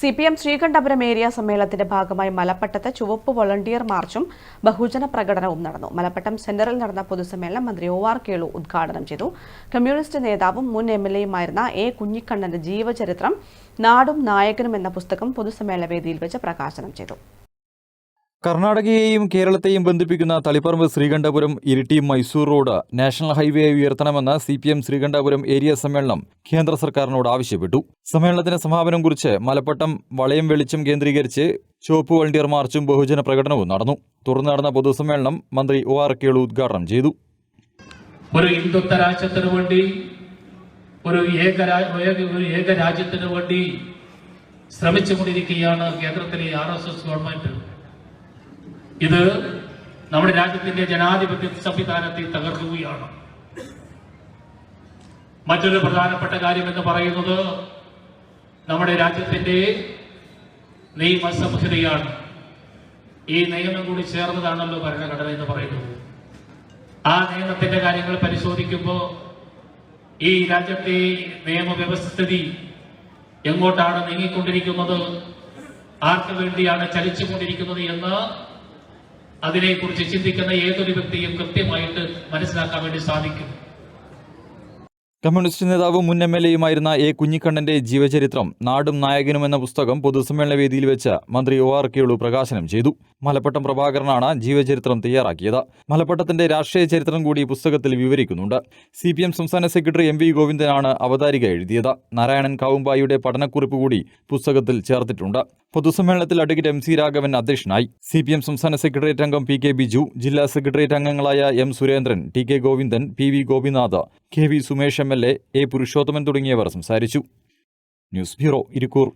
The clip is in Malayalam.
C P M Sreekandapuram area സമ്മേളനത്തിന്റെ ഭാഗമായി മലപ്പട്ടത്ത് ചുവപ്പ് വോളണ്ടിയർ മാർച്ചും ബഹുജന പ്രകടനവും നടന്നു. മലപ്പട്ടം സെന്ററിൽ നടന്ന പൊതുസമ്മേളനം മന്ത്രി ഒ ആർ കേളു ഉദ്ഘാടനം ചെയ്തു. കമ്മ്യൂണിസ്റ്റ് നേതാവും മുൻ എം എൽ എയുമായിരുന്ന എ കുഞ്ഞിക്കണ്ണന്റെ ജീവചരിത്രം നാടും നായകനും എന്ന പുസ്തകം പൊതുസമ്മേളന വേദിയിൽ വെച്ച് പ്രകാശനം ചെയ്തു. കർണാടകയെയും കേരളത്തെയും ബന്ധിപ്പിക്കുന്ന Taliparamba Sreekandapuram Iritty Mysore road national highway ഉയർത്തണമെന്ന് C P M Sreekandapuram area സമ്മേളനം കേന്ദ്ര സർക്കാരിനോട് ആവശ്യപ്പെട്ടു. സമ്മേളനത്തിന് സമാപനം കുറിച്ച് മലപ്പട്ടം വളയം വെളിച്ചം കേന്ദ്രീകരിച്ച് ചുവപ്പ് വളണ്ടിയർ മാർച്ചും ബഹുജന പ്രകടനവും നടന്നു. തുടർന്ന് നടന്ന പൊതുസമ്മേളനം മന്ത്രി ഒ ആർ കേളു ഉദ്ഘാടനം ചെയ്തു. ഒരു ഹിന്ദുത്വ രാജ്യത്തിന് വേണ്ടി ഒരു ഏക- ഒരു ഏകരാജ്യത്തിന് വേണ്ടി ശ്രമിച്ചുകൊണ്ടിരിക്കുകയാണ് കേന്ദ്രത്തിലെ ആർ എസ് എസ് ഗവൺമെന്റ്. ഇത് നമ്മുടെ രാജ്യത്തിന്റെ ജനാധിപത്യ സംവിധാനത്തെ തകർക്കുകയാണ്. മറ്റൊരു പ്രധാനപ്പെട്ട കാര്യം എന്ന് പറയുന്നത് നമ്മുടെ രാജ്യത്തിന്റെ നിയമസംഹിതയാണ് ഈ നിയമം കൂടി ചേർന്നതാണല്ലോ ഭരണഘടന എന്ന് പറയുന്നത്. ആ നിയമത്തിന്റെ കാര്യങ്ങൾ പരിശോധിക്കുമ്പോൾ ഈ രാജ്യത്തെ നിയമവ്യവസ്ഥിതി എങ്ങോട്ടാണ് നീങ്ങിക്കൊണ്ടിരിക്കുന്നത്? ആർക്ക് വേണ്ടിയാണ് ചലിച്ചുകൊണ്ടിരിക്കുന്നത് എന്ന് അതിനെക്കുറിച്ച് ചിന്തിക്കുന്ന ഏതൊരു വ്യക്തിയും കൃത്യമായിട്ട് മനസ്സിലാക്കാൻ വേണ്ടി സാധിക്കും. കമ്മ്യൂണിസ്റ്റ് നേതാവും മുൻ എം എൽ എയുമായിരുന്ന എ കുഞ്ഞിക്കണ്ണന്റെ ജീവചരിത്രം നാടും നായകനും എന്ന പുസ്തകം പൊതുസമ്മേളന വേദിയിൽ വെച്ച് മന്ത്രി ഒ ആർ കേളു പ്രകാശനം ചെയ്തു. മലപ്പട്ടം പ്രഭാകരനാണ് ജീവചരിത്രം തയ്യാറാക്കിയത്. മലപ്പട്ടത്തിന്റെ രാഷ്ട്രീയ ചരിത്രം കൂടി പുസ്തകത്തിൽ വിവരിക്കുന്നുണ്ട്. സി പി എം സംസ്ഥാന സെക്രട്ടറി എം വി ഗോവിന്ദനാണ് അവതാരിക എഴുതിയത്. നാരായണൻ കാവുമ്പായിയുടെ പഠനക്കുറിപ്പ് കൂടി പുസ്തകത്തിൽ ചേർത്തിട്ടുണ്ട്. പൊതുസമ്മേളനത്തിൽ അഡ്വക്കേറ്റ് എം സി രാഘവൻ അധ്യക്ഷനായി. സി പി എം സംസ്ഥാന സെക്രട്ടേറിയറ്റ് അംഗം പി കെ ബിജു ജില്ലാ സെക്രട്ടേറിയറ്റ് അംഗങ്ങളായ M Surendran T K Govindan P V Gopinath K V Sumesh M L A Purushothaman തുടങ്ങിയവർ സംസാരിച്ചു. News bureau Irikkur.